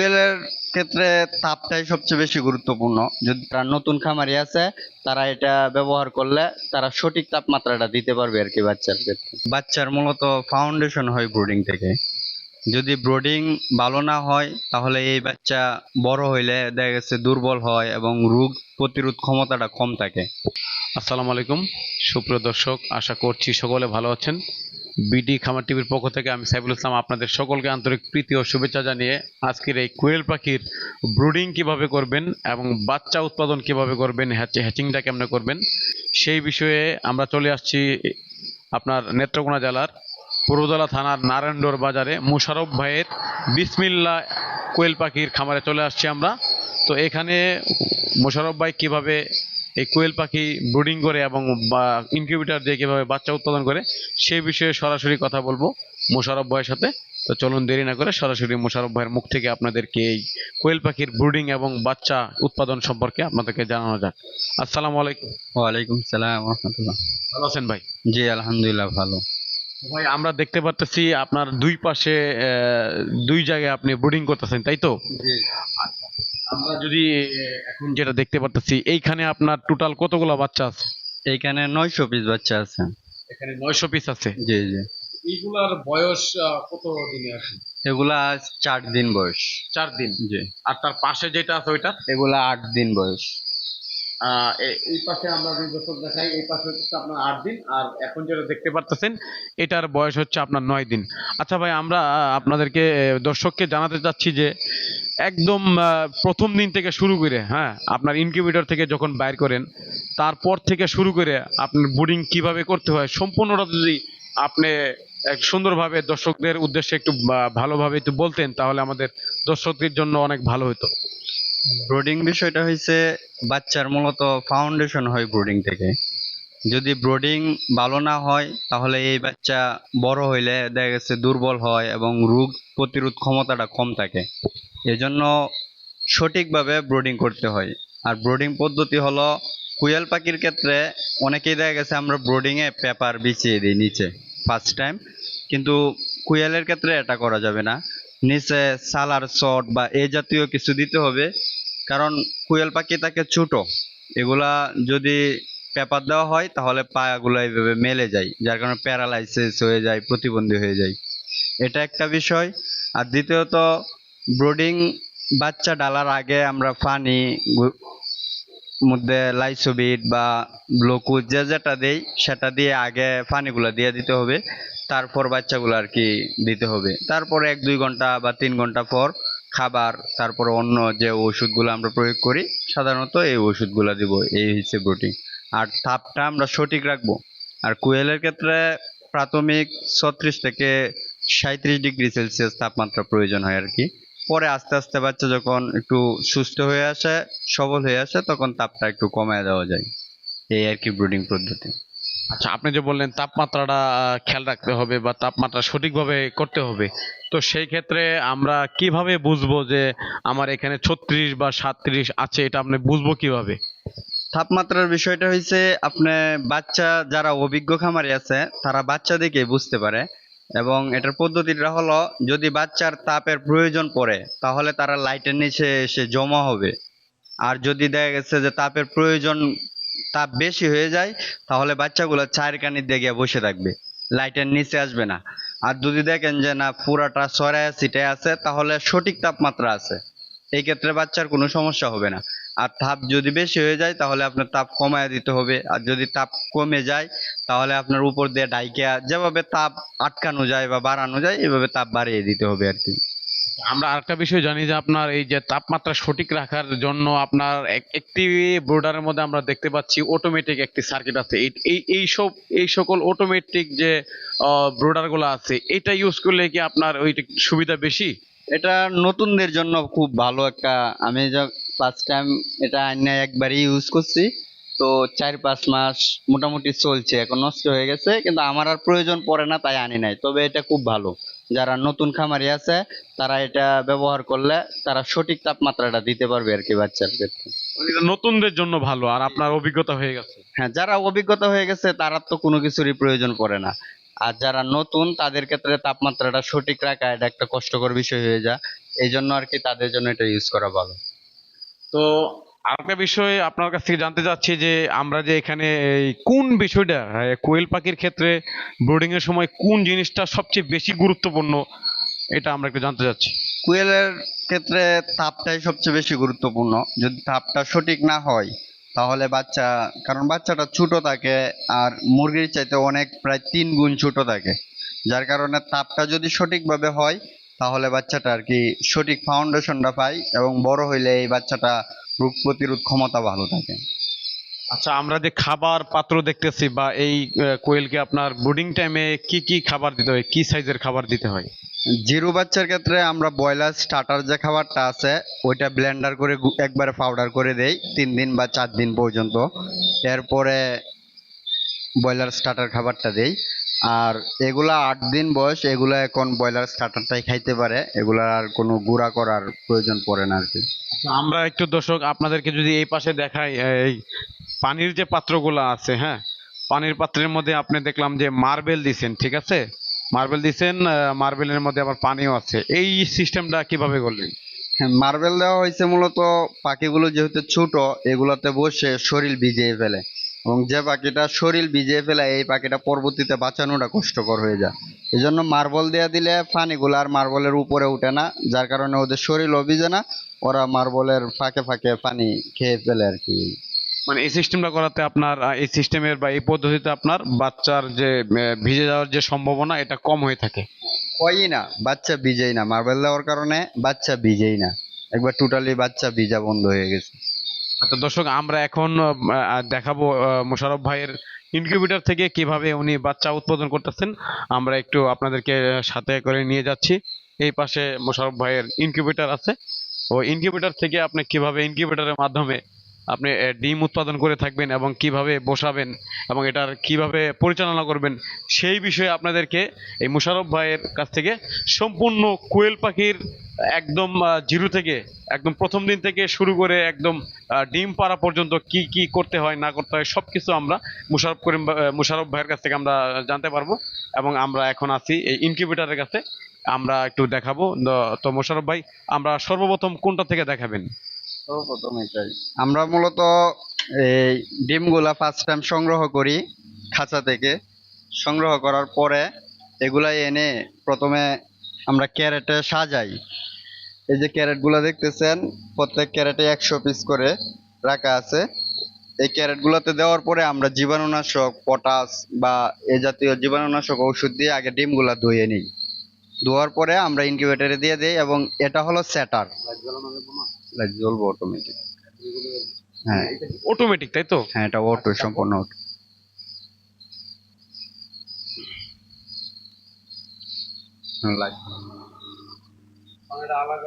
কোয়েলের ক্ষেত্রে তাপটাই সবচেয়ে বেশি গুরুত্বপূর্ণ। যদি তারা নতুন খামারি আছে তারা এটা ব্যবহার করলে তারা সঠিক তাপমাত্রাটা দিতে পারবে আর কি বাচ্চার ক্ষেত্রে। বাচ্চার মূলত ফাউন্ডেশন হয় ব্রুডিং থেকে। যদি ব্রোডিং ভালো না হয় তাহলে এই বাচ্চা বড় হইলে দেখা গেছে দুর্বল হয় এবং রোগ প্রতিরোধ ক্ষমতাটা কম থাকে। আসসালামু আলাইকুম। সুপ্রিয় দর্শক আশা করছি সকলে ভালো আছেন। বিডি খামার টিভির পক্ষ থেকে আমি সাইফুল ইসলাম আপনাদের সকলকে আন্তরিক প্রীতি ও শুভেচ্ছা জানিয়ে আজকের এই কোয়েল পাখির ব্রুডিং কীভাবে করবেন এবং বাচ্চা উৎপাদন কীভাবে করবেন, হ্যাচ- হ্যাচিংটা কেমনে করবেন, সেই বিষয়ে আমরা চলে আসছি আপনার নেত্রকোনা জেলার পূর্বদলা থানার নারায়ণডোর বাজারে। মুশারফ ভাইয়ের বিসমিল্লা কোয়েল পাখির খামারে চলে আসছি আমরা। তো এখানে মোশারফ ভাই কীভাবে এই কোয়েল পাখি ব্রুডিং করে এবং ইনকিউবিটার দিয়ে কীভাবে বাচ্চা উৎপাদন করে সেই বিষয়ে সরাসরি কথা বলব মোশারফ ভাইয়ের সাথে। তো চলুন দেরি না করে সরাসরি মোশারফ ভাইয়ের মুখ থেকে আপনাদেরকে এই কোয়েল পাখির ব্রুডিং এবং বাচ্চা উৎপাদন সম্পর্কে আপনাদেরকে জানানো যাক। আসসালামু আলাইকুম। ওয়ালাইকুম সালাম রহমতুল্লাহ। ভালো আছেন ভাই? জি আলহামদুলিল্লাহ ভালো। ভাই আমরা দেখতে পারতেছি আপনার দুই পাশে দুই জায়গায় আপনি ব্রুডিং করতেছেন তাই তো? আমরা যদি এখন যেটা দেখতে পারতেছি এইখানে আপনার টোটাল কতগুলো বাচ্চা আছে? এইখানে নয়শো পিস বাচ্চা আছে। এখানে নয়শো পিস আছে? জি জি। এইগুলার বয়স কত দিনে আছে? এগুলা চার দিন বয়স। চার দিন? জি। আর তার পাশে যেটা আছে ওইটা? এগুলা আট দিন বয়স। এই পাশে আমরা দুই বছর দেখাই, এই পাশে হচ্ছে আপনার আট দিন, আর এখন যেটা দেখতে পারতেছেন, এটার বয়স হচ্ছে আপনার নয় দিন। আচ্ছা ভাই, আমরা আপনাদেরকে দর্শককে জানাতে চাচ্ছি যে একদম প্রথম দিন থেকে শুরু করে হ্যাঁ আপনার ইনকিউবেটর থেকে যখন বাইর করেন, তারপর থেকে শুরু করে আপনার বোর্ডিং কীভাবে করতে হয়, সম্পূর্ণটা যদি আপনি সুন্দরভাবে দর্শকদের উদ্দেশ্যে একটু ভালোভাবে একটু বলতেন, তাহলে আমাদের দর্শকদের জন্য অনেক ভালো হতো। ব্রোডিং বিষয়টা হয়েছে বাচ্চার মূলত ফাউন্ডেশন হয় ব্রোডিং থেকে। যদি ব্রোডিং ভালো না হয়, তাহলে এই বাচ্চা বড় হইলে দেখা গেছে দুর্বল হয় এবং রোগ প্রতিরোধ ক্ষমতাটা কম থাকে। এজন্য সঠিকভাবে ব্রোডিং করতে হয়। আর ব্রোডিং পদ্ধতি হলো, কুয়েল পাখির ক্ষেত্রে অনেকেই দেখা গেছে আমরা ব্রোডিংয়ে পেপার বিছিয়ে দিই নিচে ফার্স্ট টাইম কিন্তু কুয়েলের ক্ষেত্রে এটা করা যাবে না। নিচে সালার শট বা এই জাতীয় কিছু দিতে হবে কারণ কুয়েল পাখি থাকে ছোট। এগুলা যদি পেপার দেওয়া হয়, তাহলে পায়াগুলো এইভাবে মেলে যায়, যার কারণে প্যারালাইসিস হয়ে যায়, প্রতিবন্ধী হয়ে যায়। এটা একটা বিষয়। আর দ্বিতীয়ত, ব্রোডিং বাচ্চা ডালার আগে আমরা গু- মধ্যে লাইসোবিট বা গ্লুকোজ যে যেটা দেই, সেটা দিয়ে আগে পানিগুলো দিয়ে দিতে হবে। তারপর বাচ্চাগুলো আর কি দিতে হবে। তারপর এক দুই ঘণ্টা বা তিন ঘণ্টা পর খাবার, তারপর অন্য যে ওষুধগুলো আমরা প্রয়োগ করি, সাধারণত এই ওষুধগুলো দিব, এই হচ্ছে প্রোটিন আর তাপটা আমরা সঠিক রাখব। আর কোয়েলের ক্ষেত্রে প্রাথমিক ছত্রিশ থেকে সাঁত্রিশ ডিগ্রি সেলসিয়াস তাপমাত্রা প্রয়োজন হয় আর কি পরে আস্তে আস্তে বাচ্চা যখন একটু সুস্থ হয়ে আসে, সবল হয়ে আসে, তখন তাপটা একটু কমায় দেওয়া যায়। এই আর কি ব্রুডিং পদ্ধতি। আচ্ছা আপনি যে বললেন তাপমাত্রাটা খেয়াল রাখতে হবে বা তাপমাত্রা সঠিকভাবে করতে হবে, তো সেই ক্ষেত্রে আমরা কীভাবে বুঝব যে আমার এখানে ছত্রিশ বা সাতত্রিশ আছে, এটা আপনি বুঝব কীভাবে? তাপমাত্রার বিষয়টা হয়েছে আপনি বাচ্চা যারা অভিজ্ঞ খামারি আছে, তারা বাচ্চা দেখে বুঝতে পারে এবং এটার পদ্ধতিটা হলো, যদি বাচ্চার তাপের প্রয়োজন পড়ে, তাহলে তারা লাইটের নিচে এসে জমা হবে। আর যদি দেখা গেছে যে তাপের প্রয়োজন তাপ বেশি হয়ে যায়, তাহলে বাচ্চাগুলো চায়ের কানির দিয়ে বসে থাকবে। লাইটের নিচে আসবে না। আর যদি দেখেন যে না, পুরাটা সরায় সিটে আছে, তাহলে সঠিক তাপমাত্রা আছে। এই ক্ষেত্রে বাচ্চার কোনো সমস্যা হবে না। আর তাপ যদি বেশি হয়ে যায়, তাহলে আপনার তাপ কমায় দিতে হবে। আর যদি তাপ কমে যায়, তাহলে আপনার উপর দিয়ে ডাইকা যেভাবে তাপ আটকানো যায় বা বাড়ানো যায়, এভাবে তাপ বাড়িয়ে দিতে হবে আর কি। আমরা আরেকটা বিষয় জানি যে আপনার এই যে তাপমাত্রা সঠিক রাখার জন্য আপনার এক- একটি বোর্ডারের মধ্যে আমরা দেখতে পাচ্ছি অটোমেটিক একটি সার্কিট আছে। এই- এই সব, এই সকল অটোমেটিক যে ব্রোডারগুলো আছে, এটা ইউজ করলে কি আপনার ওই সুবিধা বেশি? এটা নতুনদের জন্য খুব ভালো একটা, আমি ফার্স্ট টাইম এটা আইনে একবারই ইউজ করছি। তো চার, পাঁচ মাস মোটামুটি চলছে, এখন নষ্ট হয়ে গেছে, কিন্তু আমার আর প্রয়োজন পড়ে না, তাই আনি নাই। তবে এটা খুব ভালো। যারা নতুন খামারি আছে তারা এটা ব্যবহার করলে তারা সঠিক তাপমাত্রাটা দিতে পারবে আর কি বাচ্চার ক্ষেত্রে। নতুনদের জন্য ভালো আর আপনার অভিজ্ঞতা হয়ে গেছে। হ্যাঁ যারা অভিজ্ঞতা হয়ে গেছে তারা তো কোনো কিছুরই প্রয়োজন পড়ে না। আর যারা নতুন তাদের ক্ষেত্রে তাপমাত্রাটা সঠিক রাখা এটা একটা কষ্টকর বিষয় হয়ে যায়। এই জন্য আর কি তাদের জন্য এটা ইউজ করা ভালো। তো আরেকটা বিষয় আপনার কাছ থেকে জানতে চাচ্ছি যে আমরা যে এখানে এই কোন বিষয়টা কোয়েল পাখির ক্ষেত্রে ব্রুডিং এর সময় কোন জিনিসটা সবচেয়ে বেশি গুরুত্বপূর্ণ, এটা আমরা একটু জানতে চাচ্ছি। কোয়েলের ক্ষেত্রে তাপটাই সবচেয়ে বেশি গুরুত্বপূর্ণ। যদি তাপটা সঠিক না হয়, তাহলে বাচ্চা, কারণ বাচ্চাটা ছোট থাকে আর মুরগির চাইতে অনেক প্রায় তিন গুণ ছোট থাকে। যার কারণে তাপটা যদি সঠিকভাবে হয়, তাহলে বাচ্চাটা আর কি সঠিক ফাউন্ডেশনটা পায় এবং বড় হইলে এই বাচ্চাটা রোগ প্রতিরোধ ক্ষমতা ভালো থাকে। আচ্ছা আমরা যে খাবার পাত্র দেখতেছি বা এই কোয়েলকে আপনার ব্রুডিং টাইমে কি কি খাবার দিতে হয়? কি সাইজের খাবার দিতে হয়? জিরো বাচ্চার ক্ষেত্রে আমরা ব্রয়লার স্টার্টার যে খাবারটা আছে ওইটা ব্লেন্ডার করে একবারে পাউডার করে দেই তিন দিন বা চার দিন পর্যন্ত। এরপরে ব্রয়লার স্টার্টার খাবারটা দেই। আর এগুলা আট দিন বয়স এগুলা এখন ব্রয়লার স্টার্টারটাই খাইতে পারে। এগুলা আর কোনো গুঁড়া করার প্রয়োজন পড়ে না আর কি আচ্ছা, আমরা একটু দর্শক আপনাদেরকে যদি এই পাশে দেখাই এই পানির যে পাত্রগুলো আছে হ্যাঁ? পানির পাত্রের মধ্যে আপনি দেখলাম যে মার্বেল দিছেন ঠিক আছে? মার্বেল দিছেন মার্বেলের মধ্যে আবার পানিও আছে। এই সিস্টেমটা কীভাবে করলেন? হ্যাঁ মার্বেল দেওয়া হয়েছে মূলত পাখিগুলো যেহেতু ছোট এগুলোতে বসে শরীর ভিজিয়ে ফেলে। এবং যে পাখিটা শরীর ভিজিয়ে ফেলে এই পাখিটা পরবর্তীতে বাঁচানোটা কষ্টকর হয়ে যায়। এই জন্য মার্বল দেওয়া দিলে পানিগুলো আর মার্বলের উপরে উঠে না যার কারণে ওদের শরীর ভিজে না ওরা মার্বলের ফাঁকে ফাঁকে পানি খেয়ে ফেলে আর কি। মানে এই সিস্টেমটা করাতে আপনার এই সিস্টেমের বা এই পদ্ধতিতে আপনার বাচ্চার যে ভিজে যাওয়ার যে সম্ভাবনা এটা কম হয়ে থাকে। হয়ই না বাচ্চা ভিজেই না। মার্বেল দেওয়ার কারণে বাচ্চা ভিজেই না। একবার টোটালি বাচ্চা ভিজা বন্ধ হয়ে গেছে। আচ্ছা দর্শক আমরা এখন দেখাবো আহ, মোশাররফ ভাইয়ের ইনকিউবেটর থেকে কীভাবে উনি বাচ্চা উৎপাদন করতেছেন। আমরা একটু আপনাদেরকে সাথে করে নিয়ে যাচ্ছি। এই পাশে মোশারফ ভাইয়ের ইনকিউবেটর আছে। ও ইনকিউবেটর থেকে আপনি কীভাবে ইনকিউবেটরের মাধ্যমে আপনি ডিম উৎপাদন করে থাকবেন এবং কীভাবে বসাবেন এবং এটার কীভাবে পরিচালনা করবেন সেই বিষয়ে আপনাদেরকে এই মোশাররফ ভাইয়ের কাছ থেকে সম্পূর্ণ কোয়েল পাখির একদম জিরো থেকে একদম প্রথম দিন থেকে শুরু করে একদম ডিম পাড়া পর্যন্ত কি কি করতে হয়, না করতে হয় সব কিছু আমরা মুশারফ করিম মুশারফ ভাইয়ের কাছ থেকে আমরা জানতে পারব এবং আমরা এখন আছি এই ইনকিউবেটরের কাছে। আমরা একটু দেখাবো। তো- মোশারফ ভাই, আমরা সর্বপ্রথম কোনটা থেকে দেখাবেন? সর্বপ্রথম এটাই। আমরা মূলত এই ডিমগুলা ফার্স্ট টাইম সংগ্রহ করি খাঁচা থেকে। সংগ্রহ করার পরে এগুলা এনে প্রথমে আমরা ক্যারেটে সাজাই। এই যে ক্যারেটগুলো দেখতেছেন প্রত্যেক ক্যারেটে একশো পিস করে রাখা আছে। এই ক্যারেটগুলোতে দেওয়ার পরে আমরা জীবাণুনাশক পটাশ বা এ জাতীয় জীবাণুনাশক ওষুধ দিয়ে আগে ডিমগুলা ধুয়ে নিই। ধোয়ার পরে আমরা ইনকিউবেটারে দিয়ে দিই এবং এটা হলো স্যাটার লাইট জ্বলবো অটোমেটিক হ্যাঁ। অটোমেটিক তাই তো? হ্যাঁ এটা অটো সম্পূর্ণ অটো লাইট ಅದ ಆವಾಗ